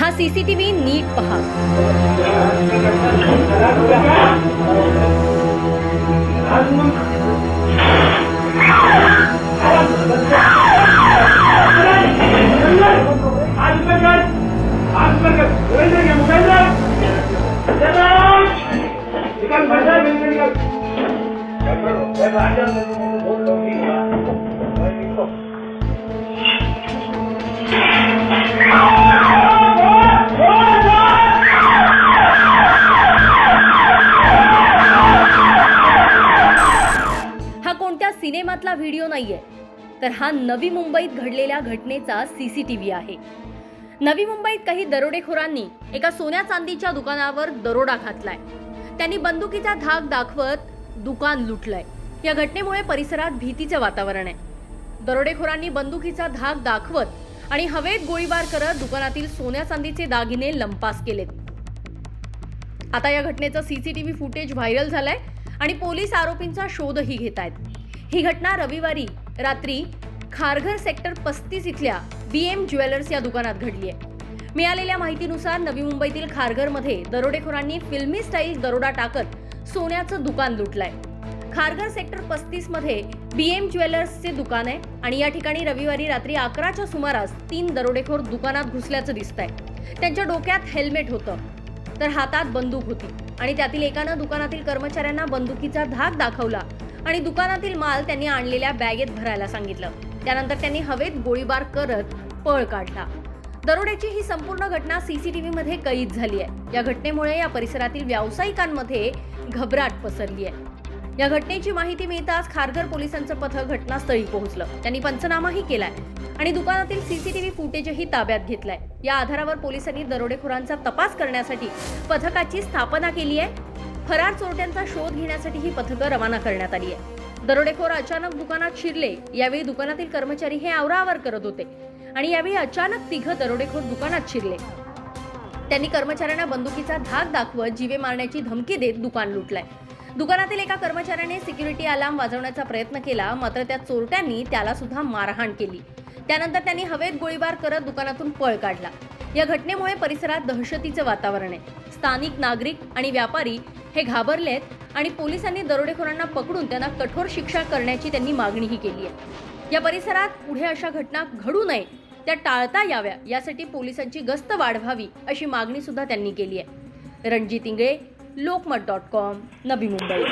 हा सीसीटीव्ही नीट पहा। कोणत्या व्हिडिओ नाहीये. तर हा नवी मुंबईत घडलेल्या घटनेचा सीसीटीव्ही आहे. नवी मुंबईत काही दरोडेखोरांनी एका सोन्या चांदीच्या दुकानावर दरोडा घातलाय. त्यांनी बंदुकीचा धाक दाखवत दुकान लुटलंय. या घटनेमुळे परिसरात भीतीचं वातावरण आहे. दरोडेखोरांनी बंदुकीचा धाक दाखवत आणि हवेत गोळीबार करत दुकानातील सोन्या चांदीचे दागिने लंपास केलेत. आता या घटनेचं सीसीटीव्ही फुटेज व्हायरल झालंय आणि पोलीस आरोपींचा शोधही घेत आहेत ही घटना रविवारी रात्री खारघर सेक्टर पस्तीस इथल्या बी एम ज्वेलर्स या दुकानात घडली आहे. मिळालेल्या माहितीनुसार नवी मुंबईतील खारघरमध्ये दरोडेखोरांनी फिल्मी स्टाईल दरोडा टाकत सोन्याचं दुकान लुटलंय. खारघर सेक्टर पस्तीसमध्ये बी एम ज्वेलर्सचे दुकान आहे आणि या ठिकाणी रविवारी रात्री अकराच्या सुमारास तीन दरोडेखोर दुकानात घुसल्याचं दिसतंय. त्यांच्या डोक्यात हेल्मेट होतं तर हातात बंदूक होती आणि त्यातील एकानं दुकानातील कर्मचाऱ्यांना बंदुकीचा धाक दाखवला आणि दुकानातील माल त्यांनी आणलेल्या बॅगेत भरायला सांगितलं. त्यानंतर त्यांनी हवेत गोळीबार करत पळ काढला. दरोड्याची ही संपूर्ण घटना सीसीटीव्ही मध्ये कैद झाली आहे या घटनेमुळे या परिसरातील व्यावसायिकांमध्ये घबराट पसरली आहे या घटनेची माहिती मिळताच खारघर पोलिसांचं पथक घटनास्थळी पोहोचलं. त्यांनी पंचनामाही केलाय आणि दुकानातील सीसीटीव्ही फुटेजही ताब्यात घेतलाय. या आधारावर पोलिसांनी दरोडेखोरांचा तपास करण्यासाठी पथकाची स्थापना केली आहे फरार चोरट्यांचा शोध घेण्यासाठी ही पथकं रवाना करण्यात आली आहे दरोडेखोर अचानक दुकानात शिरले यावेळी दुकानातील कर्मचारी हे आवराआवर करत होते आणि यावेळी अचानक तिघ दरोडेखोर दुकानात शिरले. त्यांनी कर्मचाऱ्यांना बंदुकीचा धाक दाखवत जीवे मारण्याची धमकी देत दुकान लुटलंय. दुकानातील एका कर्मचाऱ्याने सिक्युरिटी अलार्म वाजवण्याचा प्रयत्न केला मात्र त्या चोरट्यांनी त्याला सुद्धा मारहाण केली. त्यानंतर त्यांनी हवेत गोळीबार करत दुकानातून पळ काढला. या घटनेमुळे परिसरात दहशतीचं वातावरण आहे. स्थानिक नागरिक आणि व्यापारी हे घाबरलेत आणि पोलिसांनी दरोडेखोरांना पकडून त्यांना कठोर शिक्षा करण्याची त्यांनी मागणीही केली आहे. या परिसरात पुढे अशा घटना घडू नये त्या टाळता याव्या यासाठी पोलिसांची गस्त वाढवावी अशी मागणी सुद्धा त्यांनी केली आहे. Ranjit Ingale Lokmat dot com Navi Mumbai.